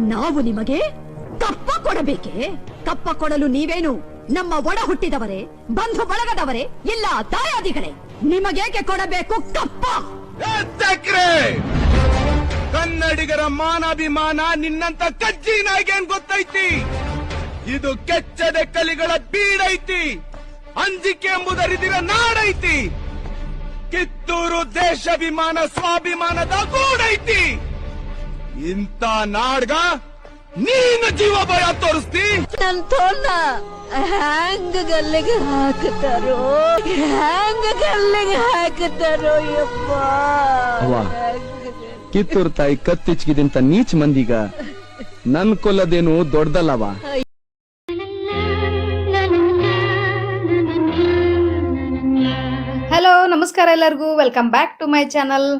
ನಾವು ನಿಮಗೆ ಕಪ್ಪ ಕೊಡಬೇಕೆ? ಕಪ್ಪ ಕೊಡಲು ನೀವೇನು ನಮ್ಮ ಒಡ ಹುಟ್ಟಿದವರೇ, ಬಂಧು ಬಳಗದವರೇ, ಇಲ್ಲ ದಾಯಾದಿಗಳೇ? ನಿಮಗೇಕೆ ಕೊಡಬೇಕು ಕಪ್ಪ? ಕನ್ನಡಿಗರ ಮಾನಾಭಿಮಾನ ನಿನ್ನಂತ ಕಜ್ಜಿ ನಾಯಿಗೇನ್ ಗೊತ್ತೈತಿ? ಇದು ಕೆಚ್ಚದೆ ಕಲಿಗಳ ಬೀಡೈತಿ ಅಂಜಿಕೆ ಎಂಬುದರಿದಿರ ನಾಡೈತಿ. ಕಿತ್ತೂರು ದೇಶಾಭಿಮಾನ, ಸ್ವಾಭಿಮಾನದ ಗೂಡೈತಿ. ಇಂಥ ನಾಡ್ಗ ನೀನು ಜೀವ ಭಯ ತೋರಿಸ್ತಿ? ನನ್ ಹ್ಯಾಂಗ ಗಲ್ಲಿಗೆ ಹಾಕುತ್ತಾರೋ? ಹ್ಯಾಂಗ ಗಲ್ಲಿಗೆ ಹಾಕುತ್ತಾರೋ ಯಪ್ಪ? ಅವ್ವ. ಕಿತ್ತೂರು ತಾಯಿ ಕತ್ತಿಚ್ಕಿದಿಂತ ನೀಚ್ ಮಂದಿಗ ನನ್ ಕೊಲ್ಲದೇನು ದೊಡ್ಡದಲ್ಲವ? ಹಲೋ ನಮಸ್ಕಾರ ಎಲ್ಲರಿಗೂ. Welcome back to my channel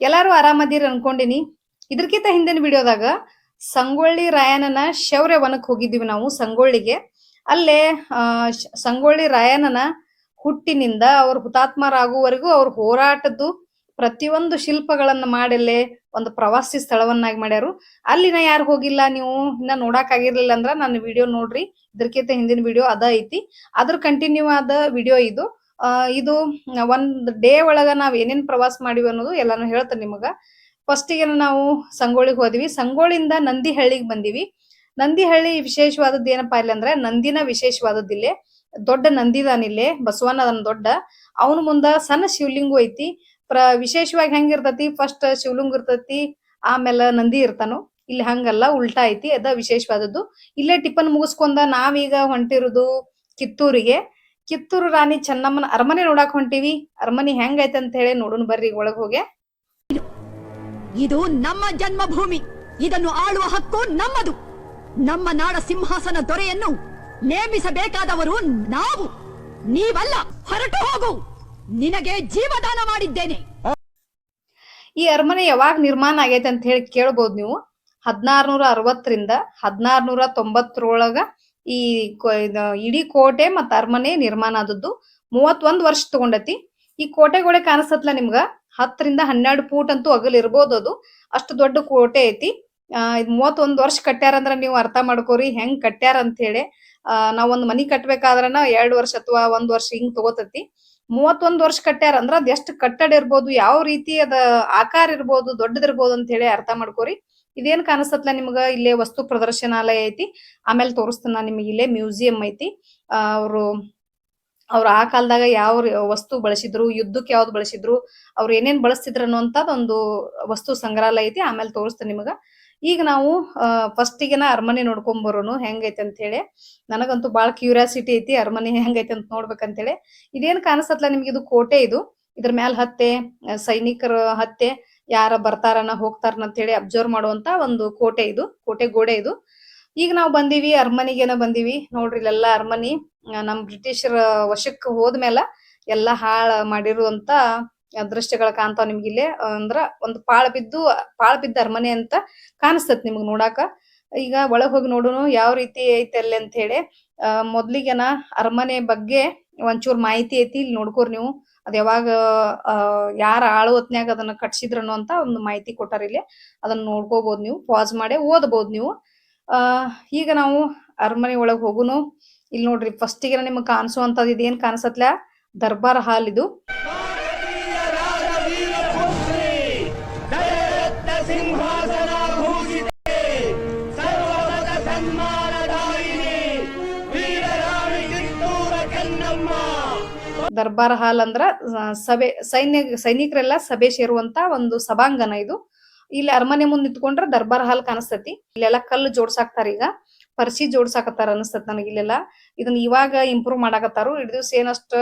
ಎಲ್ಲರೂ ಆರಾಮದಿರ ಅನ್ಕೊಂಡಿನಿ. ಇದಕ್ಕಿಂತ ಹಿಂದಿನ ವಿಡಿಯೋದಾಗ ಸಂಗೊಳ್ಳಿ ರಾಯಣ್ಣನ ಶೌರ್ಯ ವನಕ್ಕೆ ಹೋಗಿದ್ದೀವಿ ನಾವು ಸಂಗೊಳ್ಳಿಗೆ. ಅಲ್ಲೇ ಸಂಗೊಳ್ಳಿ ರಾಯಣ್ಣನ ಹುಟ್ಟಿನಿಂದ ಅವ್ರ ಹುತಾತ್ಮರಾಗುವವರೆಗೂ ಅವ್ರ ಹೋರಾಟದ್ದು ಪ್ರತಿಯೊಂದು ಶಿಲ್ಪಗಳನ್ನ ಮಾಡಲ್ಲೇ ಒಂದು ಪ್ರವಾಸಿ ಸ್ಥಳವನ್ನಾಗಿ ಮಾಡ್ಯಾರು. ಅಲ್ಲಿನ ಯಾರು ಹೋಗಿಲ್ಲ ನೀವು? ಇನ್ನ ನೋಡಕ್ ಆಗಿರ್ಲಿಲ್ಲ ಅಂದ್ರ ನನ್ನ ವಿಡಿಯೋ ನೋಡ್ರಿ. ಇದಕ್ಕಿಂತ ಹಿಂದಿನ ವಿಡಿಯೋ ಅದ ಐತಿ. ಅದ್ರ ಕಂಟಿನ್ಯೂ ಆದ ವಿಡಿಯೋ ಇದು. ಇದು ಒಂದ್ ಡೇ ಒಳಗ ನಾವ್ ಏನೇನ್ ಪ್ರವಾಸ ಮಾಡಿವಿ ಅನ್ನೋದು ಎಲ್ಲಾನು ಹೇಳ್ತೇನೆ ನಿಮಗ. ಫಸ್ಟಿಗೆ ನಾವು ಸಂಗೋಳಿಗೆ ಹೋದ್ವಿ. ಸಂಗೋಳಿಯಿಂದ ನಂದಿಹಳ್ಳಿಗೆ ಬಂದಿವಿ. ನಂದಿಹಳ್ಳಿ ವಿಶೇಷವಾದದ್ದು ಏನಪ್ಪಾ ಇಲ್ಲ ಅಂದ್ರೆ ನಂದಿನ ವಿಶೇಷವಾದದ್ದಿಲ್ಲೇ ದೊಡ್ಡ ನಂದಿದಾನಿಲ್ಲೇ ಬಸವನ ಅದನ್ ದೊಡ್ಡ. ಅವನ ಮುಂದ ಸಣ್ಣ ಶಿವಲಿಂಗು ಐತಿ. ಪ್ರ ವಿಶೇಷವಾಗಿ ಹೆಂಗಿರ್ತತಿ ಫಸ್ಟ್ ಶಿವಲಿಂಗ ಇರ್ತತಿ, ಆಮೇಲೆ ನಂದಿ ಇರ್ತಾನು. ಇಲ್ಲಿ ಹಂಗಲ್ಲ, ಉಲ್ಟಾ ಐತಿ, ಅದ ವಿಶೇಷವಾದದ್ದು. ಇಲ್ಲೇ ಟಿಫನ್ ಮುಗಿಸ್ಕೊಂಡ ನಾವೀಗ ಹೊಂಟಿರುದು ಕಿತ್ತೂರಿಗೆ. ಕಿತ್ತೂರು ರಾಣಿ ಚೆನ್ನಮ್ಮನ ಅರಮನೆ ನೋಡಾಕ್ ಹೊಂಟಿವಿ. ಅರಮನೆ ಹೆಂಗೈತೆ ಅಂತ ಹೇಳಿ ನೋಡೋಣ ಬರ್ರಿ ಒಳಗ್ ಹೋಗಿ. ಇದು ನಮ್ಮ ಜನ್ಮಭೂಮಿ. ಇದನ್ನು ಆಳುವ ಹಕ್ಕು ನಮ್ಮದು. ನಮ್ಮ ನಾಡ ಸಿಂಹಾಸನ ದೊರೆಯನ್ನು ನೇಮಿಸಬೇಕಾದವರು ನಾವು. ನೀವಲ್ಲ, ಹೊರಟು ಹೋಗು. ನಿನಗೆ ಜೀವದಾನ ಮಾಡಿದ್ದೇನೆ. ಈ ಅರಮನೆ ಯಾವಾಗ ನಿರ್ಮಾಣ ಆಗೈತೆ ಅಂತ ಹೇಳಿ ಕೇಳ್ಬೋದು ನೀವು. ಹದಿನಾರ್ನೂರ ಅರವತ್ತರಿಂದ ಹದಿನಾರ್ನೂರ ತೊಂಬತ್ತರೊಳಗ ಈ ಇಡೀ ಕೋಟೆ ಮತ್ತ ಅರಮನೆ ನಿರ್ಮಾಣ ಆದದ್ದು. ಮೂವತ್ತೊಂದು ವರ್ಷ ತಗೊಂಡತಿ. ಈ ಕೋಟೆಗಳೇ ಕಾಣಿಸತ್ಲ ನಿಮ್ಗ? ಹತ್ತರಿಂದ ಹನ್ನೆರಡು ಫೂಟ್ ಅಂತೂ ಅಗಲ್ ಇರ್ಬೋದು ಅದು. ಅಷ್ಟು ದೊಡ್ಡ ಕೋಟೆ ಐತಿ. ಇದ್ ಮೂವತ್ತೊಂದ್ ವರ್ಷ ಕಟ್ಟ್ಯಾರ ಅಂದ್ರೆ ನೀವು ಅರ್ಥ ಮಾಡ್ಕೋರಿ ಹೆಂಗ್ ಕಟ್ಟ್ಯಾರ ಅಂತ ಹೇಳಿ ನಾವ್ ಒಂದ್ ಮನಿ ಕಟ್ಬೇಕಾದ್ರನ ಎರಡ್ ವರ್ಷ ಅಥವಾ ಒಂದ್ ವರ್ಷ ಹಿಂಗ್ ತಗೋತತಿ. ಮೂವತ್ತೊಂದ್ ವರ್ಷ ಕಟ್ಟ್ಯಾರ ಅಂದ್ರ ಅದ್ ಎಷ್ಟು ಕಟ್ಟಡ ಇರ್ಬೋದು, ಯಾವ ರೀತಿ ಅದ ಆಕಾರ ಇರ್ಬೋದು, ದೊಡ್ಡದಿರ್ಬೋದು ಅಂತ ಹೇಳಿ ಅರ್ಥ ಮಾಡ್ಕೋರಿ. ಇದೇನ್ ಕಾಣಿಸ್ತತ್ಲ ನಿಮ್ಗ? ಇಲ್ಲೇ ವಸ್ತು ಪ್ರದರ್ಶನಾಲಯ ಐತಿ. ಆಮೇಲೆ ತೋರಿಸ್ತಾನ ನಿಮಗೆ. ಇಲ್ಲೇ ಮ್ಯೂಸಿಯಂ ಐತಿ. ಅವ್ರು ಅವ್ರ ಆ ಕಾಲದಾಗ ಯಾವ ವಸ್ತು ಬಳಸಿದ್ರು, ಯುದ್ಧಕ್ಕೆ ಯಾವ್ದು ಬಳಸಿದ್ರು, ಅವ್ರು ಏನೇನ್ ಬಳಸ್ತಿದ್ರು ಅನ್ನುವಂಥದ್ದು ಒಂದು ವಸ್ತು ಸಂಗ್ರಹಾಲಯ ಐತಿ, ಆಮೇಲೆ ತೋರಿಸ್ತೇನೆ ನಿಮಗ. ಈಗ ನಾವು ಫಸ್ಟಿಗೆನ ಅರಮನೆ ನೋಡ್ಕೊಂಡ್ ಬರೋನು ಹೆಂಗೈತೆ ಅಂತ ಹೇಳಿ ನನಗಂತೂ ಬಾಳ ಕ್ಯೂರಿಯಾಸಿಟಿ ಐತಿ, ಅರಮನೆ ಹೆಂಗೈತೆ ಅಂತ ನೋಡ್ಬೇಕಂತ ಹೇಳಿ ಇದೇನ್ ಕಾಣಿಸತ್ಲ ನಿಮ್ಗೆ ಇದು ಕೋಟೆ ಇದು, ಇದ್ರ ಮ್ಯಾಲ ಹತ್ತೆ ಸೈನಿಕರು ಹತ್ತೆ, ಯಾರ ಬರ್ತಾರನ ಹೋಗ್ತಾರನ ಅಂತ ಹೇಳಿ ಅಬ್ಸರ್ವ್ ಮಾಡುವಂತ ಒಂದು ಕೋಟೆ ಇದು, ಕೋಟೆ ಗೋಡೆ ಇದು. ಈಗ ನಾವು ಬಂದೀವಿ, ಅರಮನಿಗೇನ ಬಂದೀವಿ. ನೋಡ್ರಿ ಇಲ್ಲೆಲ್ಲ ಅರಮನಿ ನಮ್ ಬ್ರಿಟಿಷರ ವಶಕ್ಕೆ ಹೋದ್ಮೇಲೆ ಎಲ್ಲಾ ಹಾಳ ಮಾಡಿರುವಂತ ದೃಶ್ಯಗಳ ಕಾಣ್ತಾವ ನಿಮ್ಗೆ ಇಲ್ಲೇ. ಅಂದ್ರ ಒಂದು ಪಾಳ ಬಿದ್ದು, ಪಾಳ ಬಿದ್ದ ಅರಮನೆ ಅಂತ ಕಾಣಿಸ್ತತ್ ನಿಮ್ಗ್ ನೋಡಾಕ. ಈಗ ಒಳಗ್ ಹೋಗಿ ನೋಡೋಣ ಯಾವ ರೀತಿ ಐತೆ ಅಲ್ಲಿ ಅಂತ ಹೇಳಿ ಅಹ್ ಮೊದ್ಲಿಗೆನ ಅರಮನೆ ಬಗ್ಗೆ ಒಂಚೂರ್ ಮಾಹಿತಿ ಐತಿ ಇಲ್ಲಿ ನೋಡ್ಕೋರ್ ನೀವು. ಅದ್ ಯಾವಾಗ ಅಹ್ ಯಾರ ಆಳು ಹೊತ್ನ್ಯಾಗ ಅದನ್ನ ಕಟ್ಸಿದ್ರನು ಅಂತ ಒಂದು ಮಾಹಿತಿ ಕೊಟ್ಟಾರ ಇಲ್ಲಿ. ಅದನ್ನ ನೋಡ್ಕೋಬಹುದು ನೀವು, ಪಾಸ್ ಮಾಡಿ ಓದಬಹುದು ನೀವು. ಆ, ಈಗ ನಾವು ಅರಮನೆ ಒಳಗ್ ಹೋಗುನು. ಇಲ್ಲಿ ನೋಡ್ರಿ ಫಸ್ಟಿಗೆ ನಿಮ್ಗೆ ಕಾಣಿಸುವಂತದ್ ಇದೇನ್ ಕಾಣಿಸತ್ಲ? ದರ್ಬಾರ್ ಹಾಲ್ ಇದು. ದರ್ಬಾರ್ ಹಾಲ್ ಅಂದ್ರ ಸಭೆ, ಸೈನ್ಯ, ಸೈನಿಕರೆಲ್ಲ ಸಭೆ ಸೇರುವಂತ ಒಂದು ಸಭಾಂಗಣ ಇದು. ಇಲ್ಲಿ ಅರಮನೆ ಮುಂದ್ ನಿಂತ್ಕೊಂಡ್ರ ದರ್ಬಾರ್ ಹಾಲ್ ಕಾಣಿಸ್ತತಿ. ಇಲ್ಲೆಲ್ಲ ಕಲ್ಲು ಜೋಡ್ಸಾಕ್ತಾರ ಈಗ. ಪರ್ಸಿ ಜೋಡ್ಸಾಕತ್ತಾರ ಅನಸ್ತತ್ ನನಗೆ ಇಲ್ಲೆಲ್ಲ. ಇದನ್ನ ಇವಾಗ ಇಂಪ್ರೂವ್ ಮಾಡಾಕತ್ತಾರು. ಇಡ್ ದಿವ್ಸ ಏನಷ್ಟ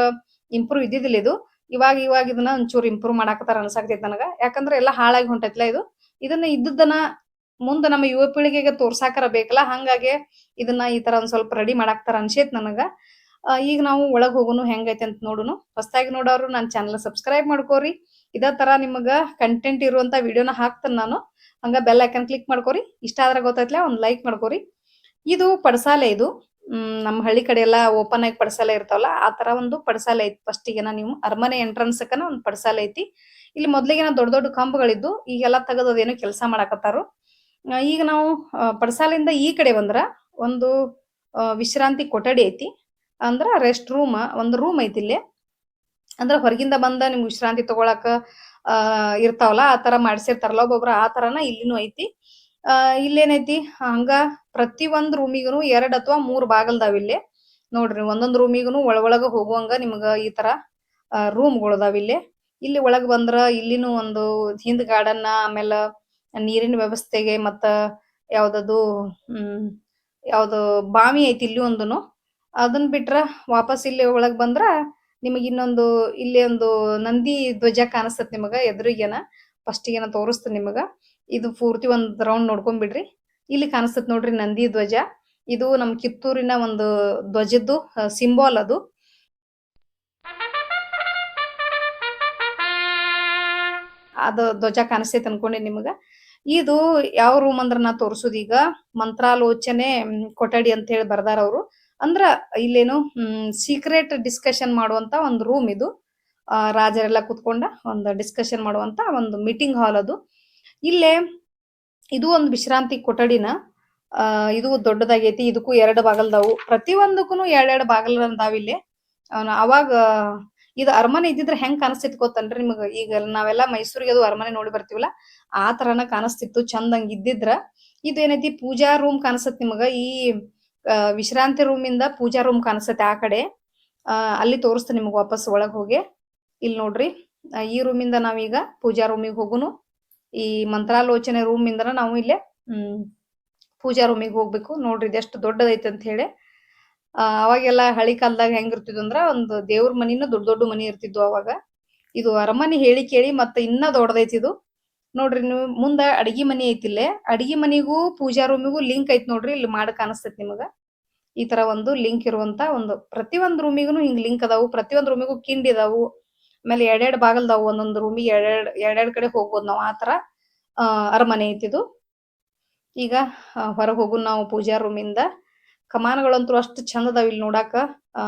ಇಂಪ್ರೂವ್ ಇದ್ದಿದ್ದಿಲ್ಲ ಇದು. ಇವಾಗ ಇವಾಗ ಇದನ್ನ ಒಂಚೂರು ಇಂಪ್ರೂವ್ ಮಾಡಾಕತ್ತಾರ ಅನ್ಸಾಕ್ತೈತಿ ನನಗ. ಯಾಕಂದ್ರ ಎಲ್ಲಾ ಹಾಳಾಗಿ ಹೊಂಟೈತ್ಲ ಇದು. ಇದನ್ನ ಇದ್ದದನ್ನ ಮುಂದ ನಮ್ಮ ಯುವ ಪೀಳಿಗೆಗೆ ತೋರ್ಸಾಕರ ಬೇಕಲ್ಲ. ಹಂಗಾಗಿ ಇದನ್ನ ಈ ತರ ಒಂದ್ ಸ್ವಲ್ಪ ರೆಡಿ ಮಾಡಾಕ್ತಾರ ಅನ್ಸೇತ್ ನನಗ. ಈಗ ನಾವು ಒಳಗ್ ಹೋಗುನು ಹೆಂಗೈತೆ ಅಂತ ನೋಡುನು. ಹೊಸದಾಗಿ ನೋಡೋರು ನನ್ನ ಚಾನಲ್ ಸಬ್ಸ್ಕ್ರೈಬ್ ಮಾಡ್ಕೋರಿ. ಇದೇ ತರ ನಿಮಗ ಕಂಟೆಂಟ್ ಇರುವಂತ ವಿಡಿಯೋನ ಹಾಕ್ತೇನೆ ನಾನು. ಹಂಗ ಬೆಲ್ ಐಕನ್ ಕ್ಲಿಕ್ ಮಾಡ್ಕೊರಿ. ಇಷ್ಟ ಆದ್ರೆ ಗೊತ್ತಾಯ್ತಲ್ಲ ಒಂದ್ ಲೈಕ್ ಮಾಡ್ಕೊರಿ. ಇದು ಪಡಸಾಲೆ ಇದು. ನಮ್ಮ ಹಳ್ಳಿ ಕಡೆ ಎಲ್ಲ ಓಪನ್ ಆಗಿ ಪಡಸಾಲೆ ಇರ್ತಾವಲ್ಲ, ಆ ತರ ಒಂದು ಪಡಸಾಲೆ ಐತಿ. ಫಸ್ಟ್ ಫಸ್ಟಿಗೆನ ನೀವು ಅರಮನೆ ಎಂಟ್ರನ್ಸ್ ಕನ ಒಂದ್ ಪಡಸಾಲೆ ಐತಿ. ಇಲ್ಲಿ ಮೊದ್ಲಿಗೆನ ದೊಡ್ಡ ದೊಡ್ಡ ಕಂಬಗಳಿದ್ದು, ಈಗೆಲ್ಲ ಏನೋ ಕೆಲಸ ಮಾಡಾಕತ್ತಾರು. ಈಗ ನಾವು ಪಡಸಾಲೆಯಿಂದ ಈ ಕಡೆ ಬಂದ್ರ ಒಂದು ವಿಶ್ರಾಂತಿ ಕೊಠಡಿ ಐತಿ. ಅಂದ್ರ ರೆಸ್ಟ್ ರೂಮ್ ಒಂದು ರೂಮ್ ಐತಿ ಇಲ್ಲಿ. ಅಂದ್ರ ಹೊರಗಿಂದ ಬಂದ ನಿಮ್ಗೆ ವಿಶ್ರಾಂತಿ ತಗೊಳಕ ಅಹ್ ಇರ್ತಾವಲ್ಲ, ಆ ತರ ಮಾಡ್ಸಿರ್ತಾರಲ್ಲ ಒಬ್ಬೊಬ್ರು, ಆ ತರನ ಇಲ್ಲಿನೂ ಐತಿ. ಆ, ಇಲ್ಲೇನೈತಿ, ಹಂಗ ಪ್ರತಿ ಒಂದ್ ರೂಮಿಗೂ ಎರಡ್ ಅಥವಾ ಮೂರ್ ಬಾಗಲ್ದಾವ್ ಇಲ್ಲಿ. ನೋಡ್ರಿ, ಒಂದೊಂದ್ ರೂಮಿಗೂ ಒಳಗೊಳಗ ಹೋಗುವಂಗ ನಿಮ್ಗ ಈ ತರ ರೂಮ್ಗಳದಾವ್ ಇಲ್ಲಿ. ಇಲ್ಲಿ ಒಳಗ್ ಬಂದ್ರ ಇಲ್ಲಿನೂ ಒಂದು ಹಿಂದ್ ಗಾರ್ಡನ್, ಆಮೇಲೆ ನೀರಿನ ವ್ಯವಸ್ಥೆಗೆ ಮತ್ತ ಯಾವ್ದದು, ಹ್ಮ್, ಯಾವ್ದು ಬಾವಿ ಐತಿ ಇಲ್ಲಿ ಒಂದುನು. ಅದನ್ ಬಿಟ್ರ ವಾಪಸ್ ಇಲ್ಲಿ ಒಳಗ್ ಬಂದ್ರ ನಿಮಗ್ ಇನ್ನೊಂದು, ಇಲ್ಲಿ ಒಂದು ನಂದಿ ಧ್ವಜ ಕಾಣಿಸ್ತತ್ ನಿಮಗ, ಎದುರಿಗೆನ. ಫಸ್ಟ್ ಏನ ತೋರಿಸ್ತೇನೆ ನಿಮಗ. ಇದು ಪೂರ್ತಿ ಒಂದ್ ರೌಂಡ್ ನೋಡ್ಕೊಂಡ್ಬಿಡ್ರಿ ಇಲ್ಲಿ ಕಾಣಿಸ್ತತ್ ನೋಡ್ರಿ ನಂದಿ ಧ್ವಜ. ಇದು ನಮ್ ಕಿತ್ತೂರಿನ ಒಂದು ಧ್ವಜದ್ದು ಸಿಂಬಾಲ್ ಅದು. ಅದು ಧ್ವಜ ಕಾಣಿಸ್ತೈತೆ ಅನ್ಕೊಂಡೆ ನಿಮಗ. ಇದು ಯಾವ ರೂಮ್ ಅಂದ್ರ ನಾ ಈಗ ಮಂತ್ರಾಲೋಚನೆ ಕೊಠಡಿ ಅಂತ ಹೇಳಿ ಬರ್ದಾರ ಅವ್ರು. ಅಂದ್ರ ಇಲ್ಲೇನು ಸೀಕ್ರೆಟ್ ಡಿಸ್ಕಷನ್ ಮಾಡುವಂತ ಒಂದು ರೂಮ್ ಇದು. ರಾಜರೆಲ್ಲ ಕುತ್ಕೊಂಡ ಒಂದು ಡಿಸ್ಕಷನ್ ಮಾಡುವಂತ ಒಂದು ಮೀಟಿಂಗ್ ಹಾಲ್ ಅದು. ಇಲ್ಲೇ ಇದು ಒಂದು ವಿಶ್ರಾಂತಿ ಕೊಠಡಿನ ಇದು ದೊಡ್ಡದಾಗೈತಿ, ಇದಕ್ಕೂ ಎರಡು ಬಾಗಲ್ದಾವು. ಪ್ರತಿ ಒಂದಕ್ಕೂ ಎರಡೆರಡು ಬಾಗಲ್ ಇಲ್ಲಿ. ಅವಾಗ, ಇದು ಅರಮನೆ ಇದ್ದಿದ್ರೆ ಹೆಂಗ್ ಕಾಣಿಸ್ತಿತ್ತು ಗೊತ್ತನ್ರಿ ನಿಮಗ? ಈಗ ನಾವೆಲ್ಲ ಮೈಸೂರಿಗೆ ಅದು ಅರಮನೆ ನೋಡಿ ಬರ್ತೀವಲ್ಲ, ಆ ತರನ ಕಾಣಿಸ್ತಿತ್ತು, ಚಂದಂಗ್ ಇದ್ದಿದ್ರ. ಇದು ಏನೈತಿ ಪೂಜಾ ರೂಮ್ ಕಾಣಿಸತ್ ನಿಮಗ. ಈ ವಿಶ್ರಾಂತಿ ರೂಮ್ ಇಂದ ಪೂಜಾ ರೂಮ್ ಕಾಣಿಸುತ್ತೆ ಆ ಕಡೆ. ಅಲ್ಲಿ ತೋರಿಸ್ತೇನೆ ನಿಮಗೆ ವಾಪಸ್ ಒಳಗ್ ಹೋಗಿ. ಇಲ್ಲಿ ನೋಡ್ರಿ ಈ ರೂಮ್ ಇಂದ ನಾವೀಗ ಪೂಜಾ ರೂಮಿಗೆ ಹೋಗುನು. ಈ ಮಂತ್ರಾಲೋಚನೆ ರೂಮ್ ಇಂದ ನಾವು ಇಲ್ಲೇ, ಹ್ಮ್, ಪೂಜಾ ರೂಮಿಗೆ ಹೋಗ್ಬೇಕು. ನೋಡ್ರಿ ಇದೆಷ್ಟು ದೊಡ್ಡದೈತೆ ಅಂತ ಹೇಳಿ. ಅವಾಗೆಲ್ಲ ಹಳಿ ಕಾಲದಾಗ ಹೆಂಗಿರ್ತಿದ್ವು ಅಂದ್ರ ಒಂದು ದೇವ್ರ ಮನಿನ ದೊಡ್ಡ ದೊಡ್ಡ ಮನಿ ಇರ್ತಿದ್ವು ಅವಾಗ. ಇದು ಅರಮನೆ ಹೇಳಿ ಕೇಳಿ ಮತ್ತೆ ಇನ್ನ ದೊಡ್ಡದೈತಿ ಇದು. ನೋಡ್ರಿ ನೀವು ಮುಂದ ಅಡಿಗೆ ಮನಿ ಐತಿ ಇಲ್ಲೇ. ಅಡಿಗೆ ಮನಿಗೂ ಪೂಜಾ ರೂಮಿಗೂ ಲಿಂಕ್ ಐತಿ ನೋಡ್ರಿ ಇಲ್ಲಿ ಮಾಡ ಕಾಣಿಸ್ತೈತಿ ನಿಮಗ. ಈ ತರ ಒಂದು ಲಿಂಕ್ ಇರುವಂತ ಒಂದು ಪ್ರತಿ ಒಂದ್ ರೂಮಿಗೂ ಹಿಂಗ್ ಲಿಂಕ್ ಅದಾವು. ಪ್ರತಿ ಒಂದ್ ರೂಮಿಗೂ ಕಿಂಡಿ ಇದಾವು. ಆಮೇಲೆ ಎರಡೆರಡು ಬಾಗಲ್ದಾವು ಒಂದೊಂದ್ ರೂಮಿಗೆ ಎರಡೆರಡು ಎರಡೆರಡ್ ಕಡೆ ಹೋಗ್ಬೋದು ನಾವು ಆ ತರ ಆ, ಅರಮನೆ ಐತಿದು ಈಗ ಹೊರಗೆ ಹೋಗು ನಾವು ಪೂಜಾ ರೂಮಿಂದ. ಕಮಾನಗಳಂತೂ ಅಷ್ಟು ಚಂದ ಅದಾವ ಇಲ್ಲಿ ನೋಡಾಕ. ಆ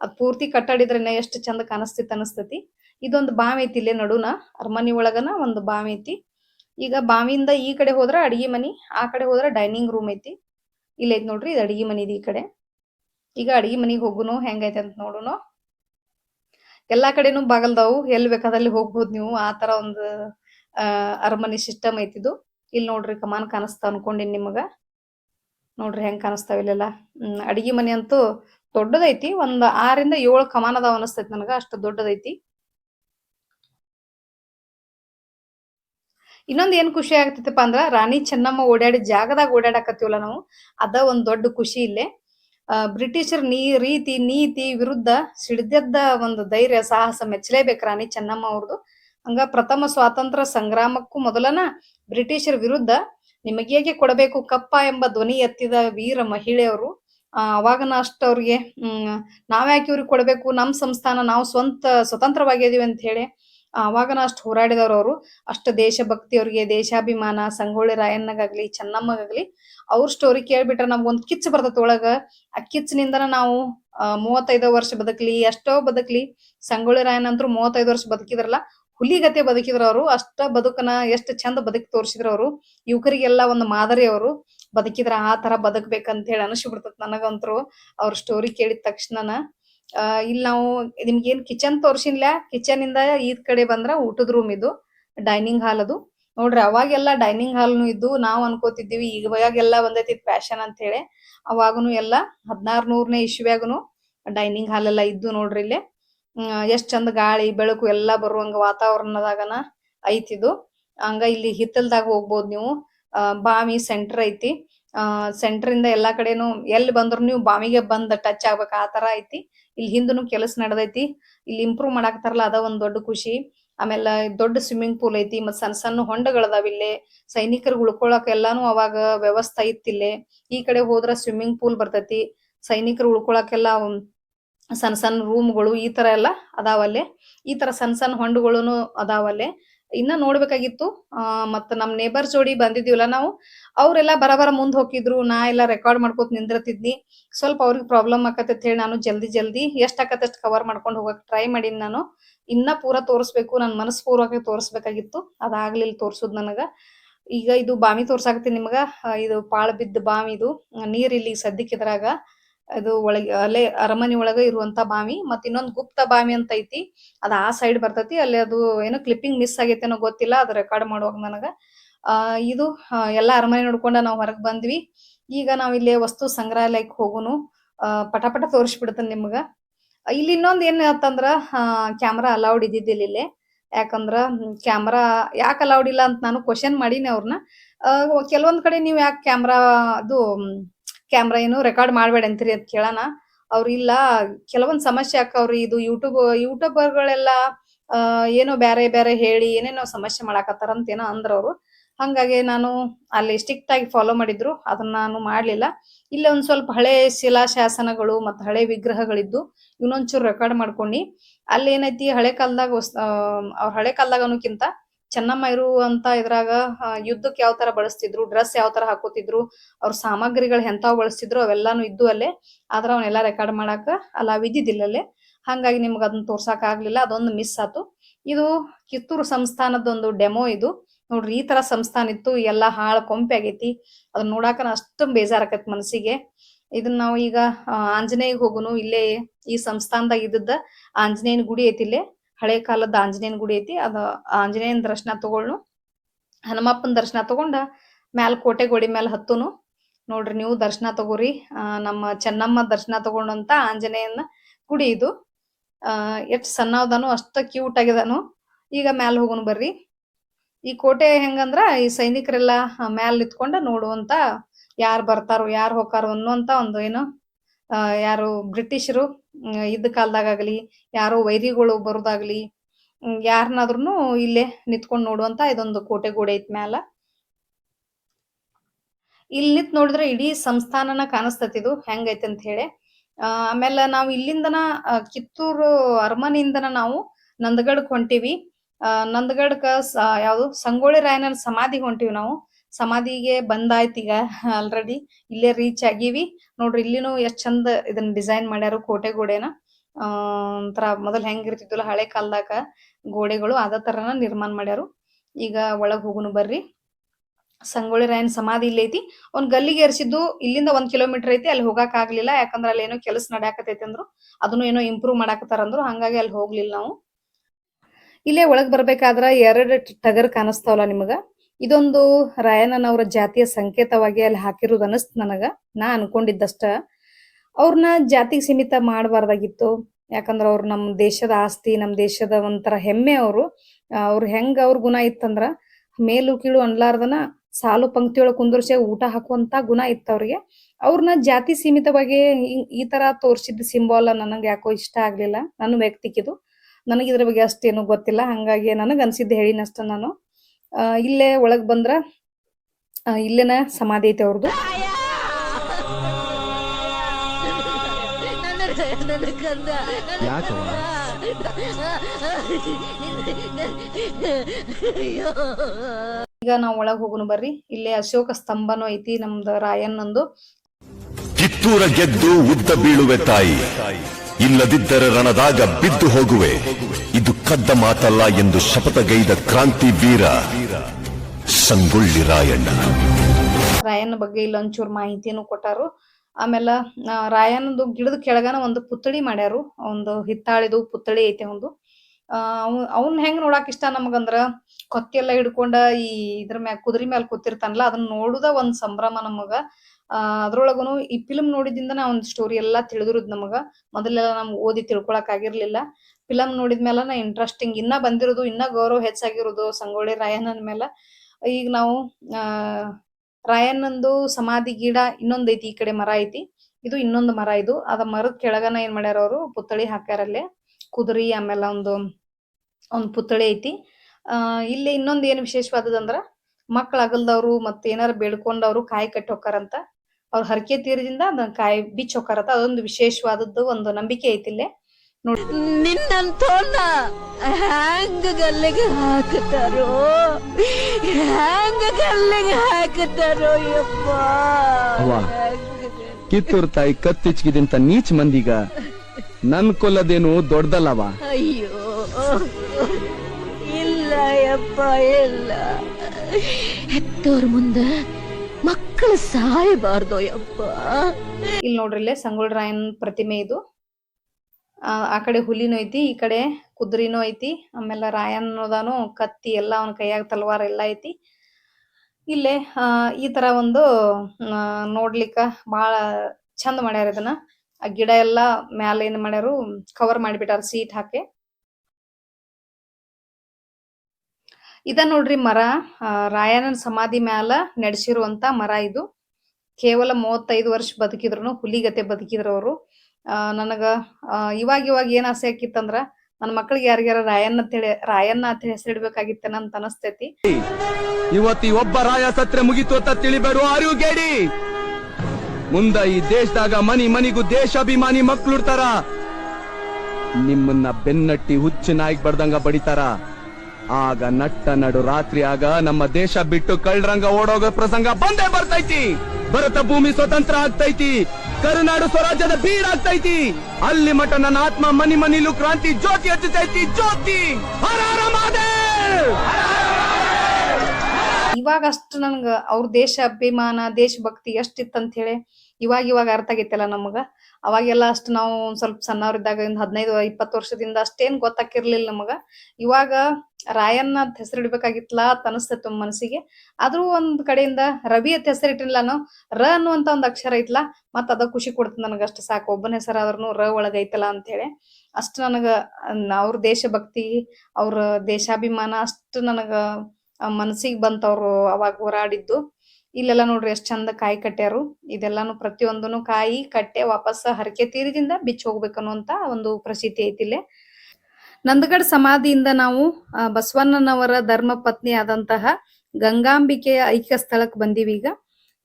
ಅದ್ ಪೂರ್ತಿ ಕಟ್ಟಡಿದ್ರೇನೆ ಎಷ್ಟು ಚಂದ ಕಾಣಿಸ್ತಿತ್ತು ಅನಸ್ತತಿ. ಇದೊಂದು ಬಾವಿ ಐತಿ ಇಲ್ಲೇ ನಡುನ, ಅರಮನಿ ಒಳಗನ ಒಂದು ಬಾವಿ ಐತಿ ಈಗ ಬಾವಿಯಿಂದ ಈ ಕಡೆ ಹೋದ್ರ ಅಡಿಗೆ ಮನಿ, ಆ ಕಡೆ ಹೋದ್ರ ಡೈನಿಂಗ್ ರೂಮ್ ಐತಿ. ಇಲ್ಲ ಐತಿ ನೋಡ್ರಿ, ಇದು ಅಡಿಗೆ ಮನಿ ಈ ಕಡೆ. ಈಗ ಅಡಿಗೆ ಮನಿಗೆ ಹೋಗುನು, ಹೆಂಗೈತೆ ಅಂತ ನೋಡುನು. ಎಲ್ಲಾ ಕಡೆನು ಬಾಗಲ್ದಾವು, ಎಲ್ಲಿ ಬೇಕಾದಲ್ಲಿ ಹೋಗ್ಬೋದು ನೀವು. ಆ ತರ ಒಂದು ಅರಮನೆ ಸಿಸ್ಟಮ್ ಐತಿದು. ಇಲ್ಲಿ ನೋಡ್ರಿ ಕಮಾನ್ ಕಾಣಿಸ್ತಾ ಅನ್ಕೊಂಡಿನಿ ನಿಮಗ. ನೋಡ್ರಿ ಹೆಂಗ್ ಕಾಣಿಸ್ತಾವ ಇಲ್ಲೆಲ್ಲ. ಅಡಿಗೆ ಮನೆ ಅಂತೂ ದೊಡ್ಡದೈತಿ. ಒಂದ್ ಆರಿಂದ ಏಳು ಕಮಾನ್ ಅದಾವ ಅನಸ್ತೈತಿ ನನಗ. ಅಷ್ಟು ದೊಡ್ಡದೈತಿ. ಇನ್ನೊಂದ್ ಏನ್ ಖುಷಿ ಆಗ್ತೈತಪ್ಪ ಅಂದ್ರ ರಾಣಿ ಚೆನ್ನಮ್ಮ ಓಡಾಡಿ ಜಾಗದಾಗ ಓಡಾಡಕತ್ತೀವಲ್ಲ ನಾವು, ಅದ ಒಂದ್ ದೊಡ್ಡ ಖುಷಿ ಇಲ್ಲೇ. ಬ್ರಿಟಿಷರ್ ನೀ, ರೀತಿ, ನೀತಿ ವಿರುದ್ಧ ಸಿಡಿದೆದ್ದ ಒಂದು ಧೈರ್ಯ, ಸಾಹಸ ಮೆಚ್ಚಲೇಬೇಕು ರಾಣಿ ಚೆನ್ನಮ್ಮ ಅವ್ರದ್ದು ಹಂಗ ಪ್ರಥಮ ಸ್ವಾತಂತ್ರ್ಯ ಸಂಗ್ರಾಮಕ್ಕೂ ಮೊದಲನ ಬ್ರಿಟಿಷರ ವಿರುದ್ಧ ನಿಮಗೇಗೆ ಕೊಡಬೇಕು ಕಪ್ಪ ಎಂಬ ಧ್ವನಿ ಎತ್ತಿದ ವೀರ ಮಹಿಳೆಯವರು ಅವಾಗನ ಅಷ್ಟ ಅವ್ರಿಗೆ, ಹ್ಮ್, ನಾವ್ಯಾಕೆ ಇವ್ರಿಗೆ ಕೊಡಬೇಕು, ನಮ್ ಸಂಸ್ಥಾನ, ನಾವು ಸ್ವಂತ, ಸ್ವತಂತ್ರವಾಗಿದೀವಿ ಅಂತ ಹೇಳಿ ಅವಾಗನ ಅಷ್ಟು ಹೋರಾಡಿದವ್ರು ಅವರು. ಅಷ್ಟು ದೇಶಭಕ್ತಿ ಅವ್ರಿಗೆ, ದೇಶಾಭಿಮಾನ, ಸಂಗೊಳ್ಳಿ ರಾಯಣ್ಣಗಾಗ್ಲಿ, ಚೆನ್ನಮ್ಮಗಾಗ್ಲಿ, ಅವ್ರ ಸ್ಟೋರಿ ಕೇಳ್ಬಿಟ್ರೆ ನಮ್ಗೊಂದ್ ಕಿಚ್ಚು ಬರ್ತೈತಿ ಒಳಗ. ಆ ಕಿಚ್ಚಿನಿಂದನ ನಾವು ಮೂವತ್ತೈದು ವರ್ಷ ಬದುಕ್ಲಿ, ಎಷ್ಟೋ ಬದುಕ್ಲಿ, ಸಂಗೊಳ್ಳಿ ರಾಯಣ್ಣ ಅಂತೂ ಮೂವತ್ತೈದು ವರ್ಷ ಬದುಕಿದ್ರಲ್ಲ, ಹುಲಿಗತೆ ಬದುಕಿದ್ರ ಅವರು. ಅಷ್ಟ ಬದುಕನ ಎಷ್ಟು ಚಂದ ಬದುಕಿ ತೋರಿಸಿದ್ರ ಅವರು. ಯುವಕರಿಗೆಲ್ಲ ಒಂದು ಮಾದರಿ ಅವರು. ಬದುಕಿದ್ರ ಆ ತರ ಬದುಕ್ಬೇಕಂತ ಹೇಳಿ ಅನಿಸ್ಬಿಡ್ತತ್ ನನಗಂತ್ರು. ಅವ್ರ ಸ್ಟೋರಿ ಕೇಳಿದ ತಕ್ಷಣನ. ಇಲ್ಲಿ ನಾವು ನಿಮ್ಗೇನ್ ಕಿಚನ್ ತೋರ್ಸಿನ್ಲ ಕಿಚನ್ ಇಂದ ಈದ್ ಕಡೆ ಬಂದ್ರ ಊಟದ ರೂಮ್ ಇದು ಡೈನಿಂಗ್ ಹಾಲ್ ಅದು. ನೋಡ್ರಿ, ಅವಾಗೆಲ್ಲ ಡೈನಿಂಗ್ ಹಾಲ್ನು ಇದ್ದು ನಾವ್ ಅನ್ಕೋತಿದ್ದೀವಿ ಇವಾಗೆಲ್ಲ ಬಂದೈತಿ ಫ್ಯಾಷನ್ ಅಂತ ಹೇಳಿ. ಅವಾಗನು ಎಲ್ಲ ಹದಿನಾರು ನೂರನೇ ಇಸ್ವಿಯಾಗನು ಡೈನಿಂಗ್ ಹಾಲ್ ಎಲ್ಲ ಇದ್ದು ನೋಡ್ರಿ ಇಲ್ಲಿ. ಎಷ್ಟ್ ಚಂದ ಗಾಳಿ, ಬೆಳಕು ಎಲ್ಲಾ ಬರುವಂಗ ವಾತಾವರಣದಾಗನ ಐತಿದು ಹಂಗ ಇಲ್ಲಿ ಹಿತ್ತಲ್ದಾಗ ಹೋಗ್ಬೋದು ನೀವು. ಬಾವಿ ಸೆಂಟರ್ ಐತಿ. ಸೆಂಟರ್ ಇಂದ ಎಲ್ಲಾ ಕಡೆನು ಎಲ್ಲಿ ಬಂದ್ರು ನೀವು ಬಾವಿಗೆ ಬಂದ್ ಟಚ್ ಆಗ್ಬೇಕು, ಆ ತರ ಐತಿ. ಇಲ್ಲಿ ಹಿಂದನು ಕೆಲಸ ನಡೆದೈತಿ. ಇಲ್ಲಿ ಇಂಪ್ರೂವ್ ಮಾಡಾಕತ್ತಾರಲ್ಲ ಅದ ಒಂದ್ ದೊಡ್ಡ ಖುಷಿ. ಆಮೇಲೆ ದೊಡ್ಡ ಸ್ವಿಮ್ಮಿಂಗ್ ಪೂಲ್ ಐತಿ ಮತ್ ಸಣ್ಣ ಸಣ್ಣ ಹೊಂಡಗಳದಾವ ಇಲ್ಲಿ. ಸೈನಿಕರಿಗೆ ಉಳ್ಕೊಳಕ್ ಎಲ್ಲಾನು ಅವಾಗ ವ್ಯವಸ್ಥೆ ಇತ್ತು ಇಲ್ಲಿ. ಈ ಕಡೆ ಹೋದ್ರ ಸ್ವಿಮ್ಮಿಂಗ್ ಪೂಲ್ ಬರ್ತೈತಿ. ಸೈನಿಕರು ಉಳ್ಕೊಳಕ್ಕೆಲ್ಲ ಉಮ್, ಸಣ್ಣ ಸಣ್ಣ ರೂಮ್ಗಳು ಈ ತರ ಎಲ್ಲ ಅದಾವಲ್ಲೇ ಈ ತರ ಸಣ್ಣ ಸಣ್ಣ ಹೊಂಡಗಳನ್ನು ಅದಾವಲ್ಲಿ ಇನ್ನ ನೋಡ್ಬೇಕಾಗಿತ್ತು. ಮತ್ತ ನಮ್ ನೇಬರ್ ಜೋಡಿ ಬಂದಿದೀವಲ್ಲ ನಾವು, ಅವ್ರೆಲ್ಲ ಬರಬರ ಮುಂದ್ ಹೋಗಿದ್ರು ನಾ ಎಲ್ಲ ರೆಕಾರ್ಡ್ ಮಾಡ್ಕೋತ ನಿಂದ್ರತಿದ್ನಿ. ಸ್ವಲ್ಪ ಅವ್ರಿಗೆ ಪ್ರಾಬ್ಲಮ್ ಆಕತ್ತೈತ್ ಹೇಳಿ ನಾನು ಜಲ್ದಿ ಜಲ್ದಿ ಎಷ್ಟ್ ಆಕತ್ತೆ ಅಷ್ಟ್ ಕವರ್ ಮಾಡ್ಕೊಂಡು ಹೋಗಕ್ ಟ್ರೈ ಮಾಡೀನಿ ನಾನು. ಇನ್ನ ಪೂರಾ ತೋರಿಸ್ಬೇಕು, ನನ್ ಮನಸ್ಪೂರ್ವಕ ತೋರಿಸ್ಬೇಕಾಗಿತ್ತು. ಅದಾಗ್ಲಿಲ್ಲ ತೋರ್ಸುದ್ ನನಗ. ಈಗ ಇದು ಬಾವಿ ತೋರ್ಸಾಕತ್ತೀನಿ ನಿಮ್ಗ. ಇದು ಪಾಳ್ ಬಿದ್ದ ಬಾವಿ ಇದು ನೀರ್ ಇಲ್ಲಿ ಸದ್ಯಕ್ಕೆ ಇದ್ರಾಗ. ಅದು ಒಳಗೆ, ಅಲ್ಲೇ ಅರಮನೆ ಒಳಗ ಇರುವಂತ ಬಾವಿ, ಮತ್ತೆ ಇನ್ನೊಂದ್ ಗುಪ್ತ ಬಾವಿ ಅಂತ ಐತಿ. ಅದ್ ಆ ಸೈಡ್ ಬರ್ತೈತಿ. ಅಲ್ಲಿ ಅದು ಏನೋ ಕ್ಲಿಪ್ಪಿಂಗ್ ಮಿಸ್ ಆಗೈತೇನೋ ಗೊತ್ತಿಲ್ಲ, ಅದು ರೆಕಾರ್ಡ್ ಮಾಡುವಾಗ ನನಗ. ಆ, ಇದು ಎಲ್ಲಾ ಅರಮನೆ ನೋಡ್ಕೊಂಡ ನಾವ್ ಹೊರಗ್ ಬಂದ್ವಿ. ಈಗ ನಾವ್ ಇಲ್ಲಿ ವಸ್ತು ಸಂಗ್ರಹಾಲಯಕ್ಕೆ ಹೋಗುನು. ಅಹ್ ಪಟ ಪಟ ತೋರಿಸ್ಬಿಡ್ತೇನೆ ನಿಮ್ಗ. ಇಲ್ಲಿ ಇನ್ನೊಂದ್ ಏನ್ ಅಂತಂದ್ರ ಕ್ಯಾಮ್ರಾ ಅಲೌಡ್ ಇದ್ದಿದ್ದಿಲ್ಲ ಇಲ್ಲಿ. ಯಾಕಂದ್ರ ಕ್ಯಾಮ್ರಾ ಯಾಕೆ ಅಲೌಡ್ ಇಲ್ಲ ಅಂತ ನಾನು ಕ್ವಶನ್ ಮಾಡೀನಿ ಅವ್ರನ್ನ ಕೆಲವೊಂದ್ ಕಡೆ ನೀವ್ ಯಾಕೆ ಕ್ಯಾಮ್ರಾ ಅದು ಕ್ಯಾಮ್ರಾ ಏನು ರೆಕಾರ್ಡ್ ಮಾಡ್ಬೇಡ ಅಂತೀರಿ ಅಂತ ಕೇಳೋಣ. ಅವ್ರು ಇಲ್ಲ, ಕೆಲವೊಂದ್ ಸಮಸ್ಯೆ ಹಾಕವ್ರಿ ಇದು ಯೂಟ್ಯೂಬ್ ಯೂಟ್ಯೂಬರ್ಗಳೆಲ್ಲ ಏನೋ ಬೇರೆ ಬೇರೆ ಹೇಳಿ ಏನೇನೋ ಸಮಸ್ಯೆ ಮಾಡಾಕತ್ತಾರ ಅಂತ ಏನೋ ಅಂದ್ರ ಅವ್ರು. ಹಂಗಾಗಿ ನಾನು ಅಲ್ಲಿ ಸ್ಟ್ರಿಕ್ಟ್ ಆಗಿ ಫಾಲೋ ಮಾಡಿದ್ರು, ಅದನ್ನ ನಾನು ಮಾಡ್ಲಿಲ್ಲ. ಇಲ್ಲಿ ಒಂದ್ ಸ್ವಲ್ಪ ಹಳೆ ಶಿಲಾಶಾಸನಗಳು ಮತ್ತ್ ಹಳೆ ವಿಗ್ರಹಗಳಿದ್ದು ಇನ್ನೊಂಚೂರು ರೆಕಾರ್ಡ್ ಮಾಡ್ಕೊಂಡಿ. ಅಲ್ಲಿ ಏನೈತಿ ಹಳೆ ಕಾಲದಾಗ ಅವ್ರ ಹಳೆ ಕಾಲದಾಗ ಅನ್ನೋಕ್ಕಿಂತ ಚೆನ್ನಮ್ಮ ಇರುವಂತ ಇದ್ರಾಗ ಯುದ್ಧಕ್ಕೆ ಯಾವ ತರ ಬಳಸ್ತಿದ್ರು ಡ್ರೆಸ್ ಯಾವ ತರ ಹಾಕೋತಿದ್ರು, ಅವ್ರ ಸಾಮಗ್ರಿಗಳು ಎಂತಾವ್ ಬಳಸ್ತಿದ್ರು, ಅವೆಲ್ಲಾನು ಇದ್ದು ಅಲ್ಲೇ. ಆದ್ರ ಅವನ್ನೆಲ್ಲ ರೆಕಾರ್ಡ್ ಮಾಡಾಕ ಅಲ್ಲ ಇದ್ದಿದ್ದಿಲ್ಲ ಅಲ್ಲೇ. ಹಂಗಾಗಿ ನಿಮ್ಗೆ ಅದನ್ನ ತೋರ್ಸಕ್ ಆಗ್ಲಿಲ್ಲ, ಅದೊಂದು ಮಿಸ್ ಆತು. ಇದು ಕಿತ್ತೂರು ಸಂಸ್ಥಾನದ ಒಂದು ಡೆಮೋ ಇದು. ನೋಡ್ರಿ, ಈ ತರ ಸಂಸ್ಥಾನ ಇತ್ತು ಎಲ್ಲಾ ಹಾಳ ಕೊಂಪೆ ಆಗೈತಿ. ಅದನ್ನ ನೋಡಾಕ ಅಷ್ಟು ಬೇಜಾರಾಕತ್ ಮನಸ್ಸಿಗೆ. ಇದನ್ನ ನಾವು ಈಗ ಆಂಜನೇಯ ಆಂಜನೇಯಗ್ ಹೋಗುನು, ಇಲ್ಲೇ ಈ ಸಂಸ್ಥಾನದಾಗ ಇದ್ದದ್ದ ಆಂಜನೇಯನ ಗುಡಿ ಐತಿ ಇಲ್ಲೇ. ಹಳೆ ಕಾಲದ ಆಂಜನೇಯನ ಗುಡಿ ಐತಿ, ಅದ ಆಂಜನೇಯನ ದರ್ಶನ ತಗೊಳ್ನು. ಹನುಮಪ್ಪನ ದರ್ಶನ ತಗೊಂಡ ಮ್ಯಾಲ ಕೋಟೆ ಗೋಡಿ ಮ್ಯಾಲ ಹತ್ತುನು. ನೋಡ್ರಿ ನೀವು ದರ್ಶನ ತಗೋರಿ. ನಮ್ಮ ಚೆನ್ನಮ್ಮ ದರ್ಶನ ತಗೊಂಡಂತ ಆಂಜನೇಯನ ಗುಡಿ ಇದು. ಎಷ್ಟ್ ಸಣ್ಣ ಅದಾನು ಅಷ್ಟ ಕ್ಯೂಟ್ ಆಗಿದಾನು ಈಗ ಮ್ಯಾಲ ಹೋಗೋಣ ಬರ್ರಿ. ಈ ಕೋಟೆ ಹೆಂಗಂದ್ರ ಈ ಸೈನಿಕರೆಲ್ಲ ಮ್ಯಾಲ ನಿತ್ಕೊಂಡ ನೋಡುವಂತ ಯಾರ್ ಬರ್ತಾರೋ, ಯಾರ್ ಹೋಕಾರೋ ಅನ್ನುವಂತ ಒಂದು ಏನು ಯಾರು ಬ್ರಿಟಿಷರು ಇದ್ದ ಕಾಲದಾಗಲಿ ಯಾರೋ ವೈರಿಗಳು ಬರೋದಾಗ್ಲಿ ಯಾರನ್ನಾದ್ರೂ ಇಲ್ಲೇ ನಿಂತ್ಕೊಂಡ್ ನೋಡುವಂತ ಇದೊಂದು ಕೋಟೆ ಗೋಡೆ ಐತ್ ಮ್ಯಾಲ. ಇಲ್ಲಿ ನಿಂತ್ ನೋಡಿದ್ರೆ ಇಡೀ ಸಂಸ್ಥಾನನ ಕಾಣಿಸ್ತತಿ ಇದು, ಹೆಂಗೈತೆ ಅಂತ ಹೇಳಿ. ಆಮೇಲೆ ನಾವು ಇಲ್ಲಿಂದನ ಕಿತ್ತೂರು, ಅರಮನೆಯಿಂದನ ನಾವು ನಂದಗಡಕ್ ಹೊಂಟಿವಿ. ನಂದಗಡಕ ಯಾವ್ದು, ಸಂಗೊಳ್ಳಿ ರಾಯಣ್ಣನ ಸಮಾಧಿಗೆ ಹೊಂಟಿವಿ ನಾವು. ಸಮಾಧಿಗೆ ಬಂದಾಯ್ತು ಈಗ ಆಲ್ರೆಡಿ ಇಲ್ಲೇ ರೀಚ್ ಆಗಿವಿ. ನೋಡ್ರಿ ಇಲ್ಲಿನೂ ಎಷ್ಟ್ ಚಂದ ಇದನ್ನ ಡಿಸೈನ್ ಮಾಡ್ಯಾರು ಕೋಟೆ ಗೋಡೆನ. ಆ, ಒಂಥರ ಮೊದಲ್ ಹೆಂಗಿರ್ತಿದ್ವಲ್ಲ ಹಳೆ ಕಾಲದಾಗ ಗೋಡೆಗಳು ಅದ ತರನ ನಿರ್ಮಾಣ ಮಾಡ್ಯಾರು. ಈಗ ಒಳಗ್ ಹೋಗುನು ಬರ್ರಿ. ಸಂಗೊಳ್ಳಿ ರಾಯನ್ ಸಮಾಧಿ ಇಲ್ಲಿ ಐತಿ. ಒಂದ್ ಗಲ್ಲಿಗೆ ಏರ್ಸಿದ್ದು ಇಲ್ಲಿಂದ ಒಂದ್ ಕಿಲೋಮೀಟರ್ ಐತಿ, ಅಲ್ಲಿ ಹೋಗಕ್ ಆಗ್ಲಿಲ್ಲ. ಯಾಕಂದ್ರ ಅಲ್ಲಿ ಏನೋ ಕೆಲಸ ನಡ್ಯಾಕತೈತಿ ಅಂದ್ರು. ಅದನ್ನು ಏನೋ ಇಂಪ್ರೂವ್ ಮಾಡಾಕತ್ತಾರ ಅಂದ್ರು. ಹಂಗಾಗಿ ಅಲ್ಲಿ ಹೋಗ್ಲಿಲ್ಲ ನಾವು. ಇಲ್ಲೇ ಒಳಗ್ ಬರ್ಬೇಕಾದ್ರ ಎರಡ್ ಟಗರ್ ಕಾಣಿಸ್ತಾವಲ್ಲ ನಿಮಗ. ಇದೊಂದು ರಾಯಣ್ಣನವರ ಜಾತಿಯ ಸಂಕೇತವಾಗಿ ಅಲ್ಲಿ ಹಾಕಿರೋದು ಅನಸ್ತ್ ನನಗ. ನಾ ಅನ್ಕೊಂಡಿದ್ದಷ್ಟ. ಅವ್ರನ್ನ ಜಾತಿಗೆ ಸೀಮಿತ ಮಾಡಬಾರ್ದಾಗಿತ್ತು. ಯಾಕಂದ್ರ ಅವ್ರು ನಮ್ ದೇಶದ ಆಸ್ತಿ, ನಮ್ ದೇಶದ ಒಂಥರ ಹೆಮ್ಮೆ ಅವರು. ಅವ್ರು ಹೆಂಗ್ ಅವ್ರ ಗುಣ ಇತ್ತಂದ್ರ ಮೇಲು ಕೀಳು ಅನ್ಲಾರ್ದನ ಸಾಲು ಪಂಕ್ತಿಯೊಳಗೆ ಕುಂದರ್ಸಿ ಊಟ ಹಾಕುವಂತ ಗುಣ ಇತ್ತು ಅವ್ರಿಗೆ. ಅವ್ರನ್ನ ಜಾತಿ ಸೀಮಿತವಾಗಿ ಈ- ತರ ತೋರ್ಸಿದ್ ಸಿಂಬಾಲ್ ನನಗೆ ಯಾಕೋ ಇಷ್ಟ ಆಗ್ಲಿಲ್ಲ. ನನ್ನ ವ್ಯಕ್ತಿಕಿದು ನನಗೆ ಇದ್ರ ಬಗ್ಗೆ ಅಷ್ಟೇನು ಗೊತ್ತಿಲ್ಲ. ಹಂಗಾಗಿ ನನಗ್ ಅನ್ಸಿದ್ದು ಹೇಳಿನಷ್ಟ ನಾನು. ಇಲ್ಲೇ ಒಳಗ್ ಬಂದ್ರ ಆ, ಇಲ್ಲೇನ ಸಮಾಧಿ ಐತೆ ಅವ್ರದ್ದು ಈಗ ನಾವ್ ಒಳಗ್ ಹೋಗುನು ಬರ್ರಿ. ಇಲ್ಲೇ ಅಶೋಕ ಸ್ತಂಭನೂ ಐತಿ ನಮ್ದು ರಾಯಣ್ಣಂದು. ಕಿತ್ತೂರ ಗೆದ್ದು ಉದ್ದ ಬೀಳುವೆ ತಾಯಿ. ಇಲ್ಲದಿದ್ದರೆ ರಣದಾಗ ಬಿದ್ದು ಹೋಗುವೆ. ಇದು ಕದ್ದ ಮಾತಲ್ಲ ಎಂದು ಶಪಥಗೈದ ಕ್ರಾಂತಿ ವೀರ ಸಂಗೊಳ್ಳಿ ರಾಯಣ್ಣ. ರಾಯಣ್ಣ ಬಗ್ಗೆ ಇಲ್ಲ ಒಂಚೂರು ಮಾಹಿತಿಯನ್ನು ಕೊಟ್ಟಾರು. ಆಮೇಲೆ ಆ, ರಾಯಣ್ಣದು ಗಿಡದ ಕೆಳಗನ ಒಂದು ಪುತ್ಥಳಿ ಮಾಡ್ಯಾರು. ಒಂದು ಹಿತ್ತಾಳಿದು ಪುತ್ಥಳಿ ಐತೆ ಒಂದು. ಅಹ್ ಅವ್- ಅವ್ನ್ ಹೆಂಗ್ ನೋಡಾಕ್ ಇಷ್ಟ ನಮಗಂದ್ರ ಕೊತ್ತಿ ಎಲ್ಲ ಹಿಡ್ಕೊಂಡ ಈ ಇದ್ರ ಮ್ಯಾಲ ಕುದುರೆ ಮ್ಯಾಲ ಕೂತಿರ್ತಾನಲ್ಲ ಅದನ್ನ ನೋಡುದ ಒಂದ್ ಸಂಭ್ರಮ ನಮಗ. ಅಹ್ ಅದ್ರೊಳಗುನು ಈ ಫಿಲಂ ನೋಡಿದಿಂದ ನಾ ಒಂದ್ ಸ್ಟೋರಿ ಎಲ್ಲಾ ತಿಳಿದಿರುದ್ ನಮಗ. ಮೊದಲೆಲ್ಲ ನಮ್ಗ್ ಓದಿ ತಿಳ್ಕೊಳಕ್ ಆಗಿರ್ಲಿಲ್ಲ. ಫಿಲಂ ನೋಡಿದ್ಮೇಲೆ ನಾ ಇಂಟ್ರೆಸ್ಟಿಂಗ್ ಇನ್ನ ಬಂದಿರೋದು ಇನ್ನ ಗೌರವ ಹೆಚ್ಚಾಗಿರೋದು ಸಂಗೊಳ್ಳಿ ರಾಯಣ್ಣನ ಮೇಲ ಈಗ ನಾವು, ಆ, ರಾಯಣ್ಣಂದು ಸಮಾಧಿ ಗಿಡ ಇನ್ನೊಂದ್ ಐತಿ ಈ ಕಡೆ ಮರ ಐತಿ. ಇದು ಇನ್ನೊಂದು ಮರ ಇದು. ಅದ ಮರದ ಕೆಳಗನ ಏನ್ ಮಾಡ್ಯಾರ ಅವರು? ಪುತ್ಥಳಿ ಹಾಕ್ಯಾರಲ್ಲೇ. ಕುದುರಿ ಆಮೇಲೆ ಒಂದು ಒಂದು ಪುತ್ಥಳಿ ಐತಿ. ಆ, ಇಲ್ಲಿ ಇನ್ನೊಂದ್ ಏನ್ ವಿಶೇಷವಾದದಂದ್ರ ಮಕ್ಳ ಅಗಲ್ದವ್ರು ಮತ್ತೆ ಏನಾರ ಬೇಡ್ಕೊಂಡವ್ರು ಕಾಯಿ ಕಟ್ಟಿ ಹೋಕಾರಂತ ಅವ್ರ ಹರಕೆ ತೀರದಿಂದ ಅದನ್ನ ಕಾಯಿ ಬಿಚ್ಚ ಹೋಕಾರಂತ ಅದೊಂದು ವಿಶೇಷವಾದದ್ದು ಒಂದು ನಂಬಿಕೆ ಐತಿ ಇಲ್ಲೇ. ನಿನ್ನಂತೋನ್ನ ಹ್ಯಾಂಗ ಗಲ್ಲಿಗೆ ಹಾಕುತ್ತಾರೋ? ಹ್ಯಾಂಗ ಗಲ್ಲಿಗೆ ಹಾಕುತ್ತಾರೋ ಯಪ್ಪ? ಅವ್ವ. ಕಿತ್ತೂರ್ ತಾಯಿ ಕತ್ತಿಚ್ಗಿದಿಂತ ನೀಚ್ ಮಂದಿಗ ನನ್ ಕೊಲ್ಲದೇನು ದೊಡ್ಡದಲ್ಲವ? ಅಯ್ಯೋ ಇಲ್ಲ ಇಲ್ಲ ಯಪ್ಪ ಇಲ್ಲ. ಹೆತ್ತೋರ್ ಮುಂದೆ ಮಕ್ಕಳು ಸಾಯಬಾರ್ದು ಯಪ್ಪ? ಇಲ್ಲಿ ನೋಡ್ರಿಲ್ಲೇ ಸಂಗೊಳ್ಳಿ ರಾಯನ್ ಪ್ರತಿಮೆ ಇದು. ಆ ಕಡೆ ಹುಲಿನೂ ಐತಿ ಈ ಕಡೆ ಕುದುರೆನೂ ಐತಿ ಆಮೇಲೆ ರಾಯನ್ ಅನ್ನೋದಾನು ಕತ್ತಿ ಎಲ್ಲ ಅವನ ಕೈಯಾಗ ತಲವಾರ ಎಲ್ಲ ಐತಿ. ಇಲ್ಲೇ ಈ ತರ ಒಂದು ನೋಡ್ಲಿಕ್ಕ ಬಹಳ ಚಂದ ಮಾಡ್ಯಾರ ಇದನ್ನ. ಆ ಗಿಡ ಎಲ್ಲ ಮ್ಯಾಲ ಏನ್ ಮಾಡ್ಯಾರು ಕವರ್ ಮಾಡಿಬಿಟ್ಟಾರ ಸೀಟ್ ಹಾಕಿ. ಇದ ನೋಡ್ರಿ ಮರ ಆ, ರಾಯಣ್ಣನ ಸಮಾಧಿ ಮ್ಯಾಲ ನಡೆಸಿರುವಂತ ಮರ ಇದು. ಕೇವಲ ಮೂವತ್ತೈದು ವರ್ಷ ಬದುಕಿದ್ರು ಹುಲಿಗತೆ ಬದುಕಿದ್ರು ಅವರು. ನನಗ ಇವಾಗ ಇವಾಗ ಏನ್ ಆಸೆ ಆಕಿತ್ತಂದ್ರ ನನ್ನ ಮಕ್ಳಿಗೆ ಯಾರಿಗಾರ ರಾಯಣ್ಣ ಅಂತ ಹೇಳಿ, ರಾಯಣ್ಣ ಅಂತ ಹೆಸರಿಡ್ಬೇಕಾಗಿತ್ತೇನ ಅಂತ ಅನಸ್ತೈತಿ. ಇವತ್ತಿ ಒಬ್ಬ ರಾಯ ಸತ್ರೆ ಮುಗಿತು ಅಂತ ತಿಳಿಬೇಡ ಯು ಗೇಡಿ ಮುಂದ ಈ ದೇಶದಾಗ ಮನಿ ಮನಿಗೂ ದೇಶಾಭಿಮಾನಿ ಮಕ್ಳುಡ್ತಾರ ನಿಮ್ಮನ್ನ ಬೆನ್ನಟ್ಟಿ ಹುಚ್ಚು ನಾಯಿಗ್ ಬಡ್ದಂಗ ಬಡಿತಾರ. ಆಗ ನಟ್ಟ ನಡು ರಾತ್ರಿ ಆಗ ನಮ್ಮ ದೇಶ ಬಿಟ್ಟು ಕಳ್ಳರಂಗ ಓಡೋಗೋ ಪ್ರಸಂಗ ಬಂದೇ ಬರ್ತೈತಿ. ಭರತ ಭೂಮಿ ಸ್ವತಂತ್ರ ಆಗ್ತೈತಿ. ಕರುನಾಡು ಸ್ವರಾಜ್ಯದ ಬೀಡಾಗ್ತೈತಿ ಅಲ್ಲಿ ಮಠ ನನ್ನ ಆತ್ಮ, ಮನಿ ಮನಿಲು ಕ್ರಾಂತಿ, ಜ್ಯೋತಿ ಹಚ್ಚುತ್ತೈತಿ ಜ್ಯೋತಿ! ಇವಾಗ ಅಷ್ಟು ನನ್ಗ ಅವ್ರ ದೇಶ ಅಭಿಮಾನ, ದೇಶಭಕ್ತಿ ಎಷ್ಟಿತ್ತಂತ ಹೇಳಿ ಇವಾಗ ಇವಾಗ ಅರ್ಥ ಆಗೈತಲ್ಲ ನಮಗ. ಅವಾಗೆಲ್ಲ ಅಷ್ಟು ನಾವು ಒಂದ್ ಸ್ವಲ್ಪ ಸಣ್ಣವ್ರಿದ್ದಾಗ ಹದಿನೈದು, ಇಪ್ಪತ್ತು ವರ್ಷದಿಂದ ಅಷ್ಟೇನ್ ಗೊತ್ತಾಕಿರ್ಲಿಲ್ಲ ನಮಗ. ಇವಾಗ ರಾಯಣ್ಣ ಅಂತ ಹೆಸರಿಡ್ಬೇಕಾಗಿತ್ತಲ್ಲ ಅಂತ ಅನಸ್ತೈತಿ ಮನಸ್ಸಿಗೆ. ಆದ್ರೂ ಒಂದ್ ಕಡೆಯಿಂದ ರವಿ ಅಂತ ಹೆಸರಿಟ್ಟಿಲ್ಲ ನಾನು ರ ಅನ್ನುವಂತ ಒಂದ್ ಅಕ್ಷರ ಐತ್ಲಾ ಮತ್ ಅದ ಖುಷಿ ಕೊಡ್ತು ನನಗ ಅಷ್ಟ ಸಾಕು. ಒಬ್ಬನ ಹೆಸರಾದ್ರೂ ರ ಒಳಗ ಐತಲ್ಲ ಅಂತ ಹೇಳಿ ಅಷ್ಟ ನನಗ ಅವ್ರ ದೇಶಭಕ್ತಿ, ಅವ್ರ ದೇಶಾಭಿಮಾನ ಅಷ್ಟು ನನಗ ಮನಸ್ಸಿಗೆ ಬಂತ ಅವ್ರು ಅವಾಗ ಹೋರಾಡಿದ್ದು. ಇಲ್ಲೆಲ್ಲ ನೋಡ್ರಿ ಎಷ್ಟ್ ಚಂದ ಕಾಯಿ ಕಟ್ಟ್ಯಾರು. ಇದೆಲ್ಲಾನು ಪ್ರತಿಯೊಂದನು ಕಾಯಿ ಕಟ್ಟೆ ವಾಪಸ್ ಹರಕೆ ತೀರದಿಂದ ಬಿಚ್ಚ ಹೋಗ್ಬೇಕನ್ನುವಂತ ಒಂದು ಪ್ರಸಿದ್ಧಿ ಐತಿ ಇಲ್ಲೇ. ನಂದಗಡ್ ಸಮಾಧಿಯಿಂದ ನಾವು ಬಸವಣ್ಣನವರ ಧರ್ಮ ಪತ್ನಿ ಆದಂತಹ ಗಂಗಾಂಬಿಕೆಯ ಐಕ್ಯ ಸ್ಥಳಕ್ಕೆ ಬಂದೀವಿ ಈಗ.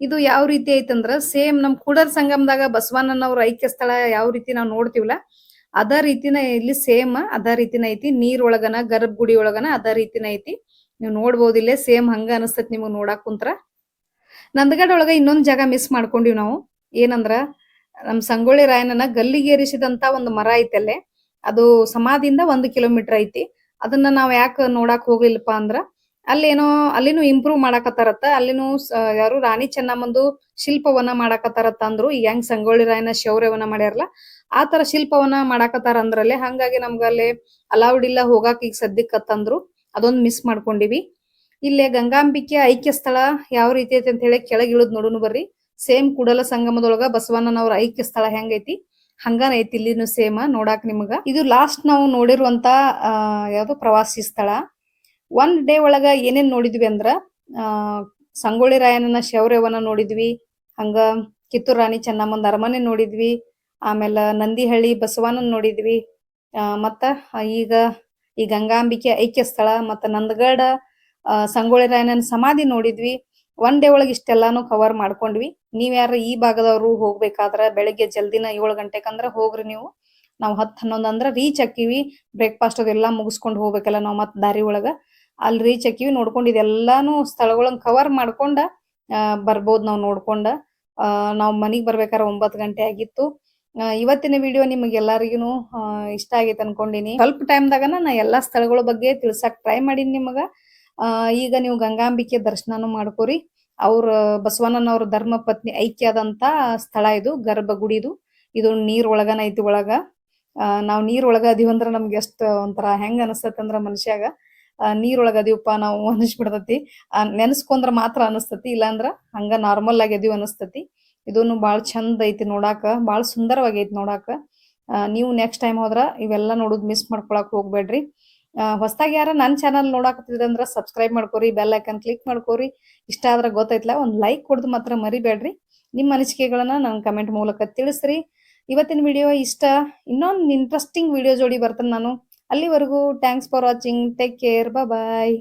ಇದು ಯಾವ ರೀತಿ ಐತಂದ್ರ, ಸೇಮ್ ನಮ್ ಕೂಡರ್ ಸಂಗಮದಾಗ ಬಸವಣ್ಣನವರ ಐಕ್ಯ ಸ್ಥಳ ಯಾವ ರೀತಿ ನಾವು ನೋಡ್ತಿವಲ್ಲ, ಅದ ರೀತಿನ ಇಲ್ಲಿ ಸೇಮ್ ಅದ ರೀತಿನ ಐತಿ. ನೀರ್ ಒಳಗನ ಗರ್ಭಗುಡಿ ಒಳಗನ ಅದ ರೀತಿನ ಐತಿ. ನೀವು ನೋಡ್ಬೋದು ಇಲ್ಲೇ ಸೇಮ್ ಹಂಗ ಅನಸ್ತತ್ ನಿಮಗ್ ನೋಡಾಕ್ ಕುಂತ್ರ. ನಂದಗಡ್ ಒಳಗ ಇನ್ನೊಂದ್ ಜಾಗ ಮಿಸ್ ಮಾಡ್ಕೊಂಡಿವ್ ನಾವು. ಏನಂದ್ರ, ನಮ್ ಸಂಗೊಳ್ಳಿ ರಾಯಣ್ಣನ ಗಲ್ಲಿಗೇರಿಸಿದಂತ ಒಂದು ಮರ ಐತಲ್ಲೇ ಅದು ಸಮಾಧಿಯಿಂದ ಒಂದು ಕಿಲೋಮೀಟರ್ ಐತಿ. ಅದನ್ನ ನಾವ್ ಯಾಕೆ ನೋಡಾಕ್ ಹೋಗ್ಲಿಲ್ಲಪ್ಪ ಅಂದ್ರ, ಅಲ್ಲೇನೋ, ಅಲ್ಲಿನೂ ಇಂಪ್ರೂವ್ ಮಾಡಾಕತ್ತಾರತ್ತ. ಅಲ್ಲಿನೂ ಯಾರು ರಾಣಿ ಚೆನ್ನಮ್ಮಂದು ಶಿಲ್ಪವನ್ನ ಮಾಡಾಕತ್ತಾರತ್ತ ಅಂದ್ರು. ಹೆಂಗ್ ಸಂಗೊಳ್ಳಿ ರಾಯನ ಶೌರ್ಯವನ್ನ ಮಾಡ್ಯಾರಲ್ಲ, ಆ ತರ ಶಿಲ್ಪವನ್ನ ಮಾಡಾಕತ್ತಾರ ಅಂದ್ರಲ್ಲೇ ಹಂಗಾಗಿ ನಮ್ಗ ಅಲ್ಲಿ ಅಲೌಡ್ ಇಲ್ಲ ಹೋಗಾಕ ಈಗ ಸದ್ಯಕ್ಕತ್ತಂದ್ರು ಅದೊಂದ್ ಮಿಸ್ ಮಾಡ್ಕೊಂಡಿವಿ. ಇಲ್ಲೇ ಗಂಗಾಂಬಿಕೆ ಐಕ್ಯ ಸ್ಥಳ ಯಾವ ರೀತಿ ಐತಿ ಅಂತ ಹೇಳಿ ಕೆಳಗ್ ಇಳಿದ್ ನೋಡುನು ಬರ್ರಿ. ಸೇಮ್ ಕೂಡಲ ಸಂಗಮದೊಳಗ ಬಸವಣ್ಣನವ್ರ ಐಕ್ಯ ಸ್ಥಳ ಹೆಂಗೈತಿ ಹಂಗಾನ ಐತಿ ಇಲ್ಲಿನು ಸೇಮ್ ನೋಡಾಕ್ ನಿಮಗ. ಇದು ಲಾಸ್ಟ್ ನಾವು ನೋಡಿರುವಂತ ಯಾವ್ದು ಪ್ರವಾಸಿ ಸ್ಥಳ. ಒನ್ ಡೇ ಒಳಗ ಏನೇನ್ ನೋಡಿದ್ವಿ ಅಂದ್ರ ಸಂಗೊಳ್ಳಿ ರಾಯಣ್ಣನ ಶೌರ್ಯವನ್ನ ನೋಡಿದ್ವಿ, ಹಂಗ ಕಿತ್ತೂರ್ ರಾಣಿ ಚೆನ್ನಮ್ಮನ ಅರಮನೆ ನೋಡಿದ್ವಿ, ಆಮೇಲೆ ನಂದಿಹಳ್ಳಿ ಬಸವಾನನ್ ನೋಡಿದ್ವಿ ಮತ್ತ ಈಗ, ಈ ಗಂಗಾಂಬಿಕೆ ಐಕ್ಯ ಸ್ಥಳ, ಮತ್ತ ನಂದಗಡ ಸಂಗೊಳ್ಳಿ ರಾಯಣ್ಣನ ಸಮಾಧಿ ನೋಡಿದ್ವಿ. ಒನ್ ಡೇ ಒಳಗೆ ಇಷ್ಟೆಲ್ಲಾನು ಕವರ್ ಮಾಡ್ಕೊಂಡ್ವಿ. ನೀವ್ ಯಾರ ಈ ಭಾಗದವ್ರು ಹೋಗ್ಬೇಕಾದ್ರ ಬೆಳಿಗ್ಗೆ ಜಲ್ದಿನ ಏಳು ಗಂಟೆಕಂದ್ರ ಹೋಗ್ರಿ ನೀವು. ನಾವ್ ಹತ್ ಹನ್ನೊಂದ್ ಅಂದ್ರ ರೀಚ್ ಹಾಕಿವಿ. ಬ್ರೇಕ್ಫಾಸ್ಟ್ ಅದೆಲ್ಲಾ ಮುಗಿಸ್ಕೊಂಡ್ ಹೋಗ್ಬೇಕಲ್ಲ ನಾವ್ ಮತ್ ದಾರಿ ಒಳಗ. ಅಲ್ಲಿ ರೀಚ್ ಹಾಕಿವಿ, ನೋಡ್ಕೊಂಡು ಇದೆಲ್ಲಾನು ಸ್ಥಳಗಳನ್ನ ಕವರ್ ಮಾಡ್ಕೊಂಡ ಬರ್ಬೋದು ನಾವು ನೋಡ್ಕೊಂಡ. ನಾವು ಮನಿಗ್ ಬರ್ಬೇಕಾರ ಒಂಬತ್ ಗಂಟೆ ಆಗಿತ್ತು. ಇವತ್ತಿನ ವಿಡಿಯೋ ನಿಮಗೆಲ್ಲರಿಗೂ ಇಷ್ಟ ಆಗೈತೆ ಅನ್ಕೊಂಡಿನಿ. ಸ್ವಲ್ಪ ಟೈಮ್ದಾಗನ ನಾ ಎಲ್ಲಾ ಸ್ಥಳಗಳ ಬಗ್ಗೆ ತಿಳ್ಸಕ್ ಟ್ರೈ ಮಾಡೀನಿ ನಿಮಗ. ಈಗ ನೀವು ಗಂಗಾಂಬಿಕೆ ದರ್ಶನನು ಮಾಡ್ಕೋರಿ. ಅವ್ರ ಬಸವಣ್ಣನವ್ರ ಧರ್ಮ ಪತ್ನಿ ಐಕ್ಯ ಆದಂತ ಸ್ಥಳ ಇದು, ಗರ್ಭಗುಡಿದು. ಇದು ನೀರ್ ಒಳಗನ ಐತಿ ಒಳಗ. ಅಹ್ ನಾವ್ ನೀರ್ ಒಳಗ ಅದೀವಂದ್ರ ನಮ್ಗೆ ಎಷ್ಟ್ ಒಂಥರ ಹೆಂಗ್ ಅನಸ್ತತಿ ಅಂದ್ರ ಮನುಷ್ಯಾಗ. ನೀರ್ ಒಳಗ ಅದೀವಪ್ಪ ನಾವು ಅನಿಸ್ಬಿಡ್ತತಿ. ನೆನ್ಸ್ಕೊಂಡ್ರ ಮಾತ್ರ ಅನಸ್ತತಿ, ಇಲ್ಲಾಂದ್ರ ಹಂಗ ನಾರ್ಮಲ್ ಆಗಿ ಅದೀವ್ ಅನಸ್ತತಿ. ಇದನ್ನು ಬಾಳ್ ಚಂದ ಐತಿ ನೋಡಾಕ, ಬಾಳ್ ಐತಿ ನೋಡಾಕ. ನೀವು ನೆಕ್ಸ್ಟ್ ಟೈಮ್ ಹೋದ್ರ ಇವೆಲ್ಲ ನೋಡುದ್ ಮಿಸ್ ಮಾಡ್ಕೊಳಕ್ ಹೋಗ್ಬೇಡ್ರಿ. ಹೊಸದಾಗಿ ಯಾರ ನನ್ನ ಚಾನಲ್ ನೋಡಾಕತ್ತಿದ್ರ ಅಂದ್ರ ಸಬ್ಸ್ಕ್ರೈಬ್ ಮಾಡ್ಕೋರಿ ಬೆಲ್ ಐಕನ್ ಕ್ಲಿಕ್ ಮಾಡ್ಕೋರಿ. ಇಷ್ಟ ಆದ್ರೆ ಗೊತ್ತೈತ್ಲ, ಒಂದ್ ಲೈಕ್ ಕೊಡ್ದು ಮಾತ್ರ ಮರಿಬೇಡ್ರಿ. ನಿಮ್ಮ ಅನಿಸಿಕೆಗಳನ್ನ ನನ್ ಕಮೆಂಟ್ ಮೂಲಕ ತಿಳಿಸ್ರಿ. ಇವತ್ತಿನ ವಿಡಿಯೋ ಇಷ್ಟ. ಇನ್ನೊಂದು ಇಂಟ್ರೆಸ್ಟಿಂಗ್ ವಿಡಿಯೋ ಜೋಡಿ ಬರ್ತೇನೆ ನಾನು. ಅಲ್ಲಿವರೆಗೂ thanks for watching take care bye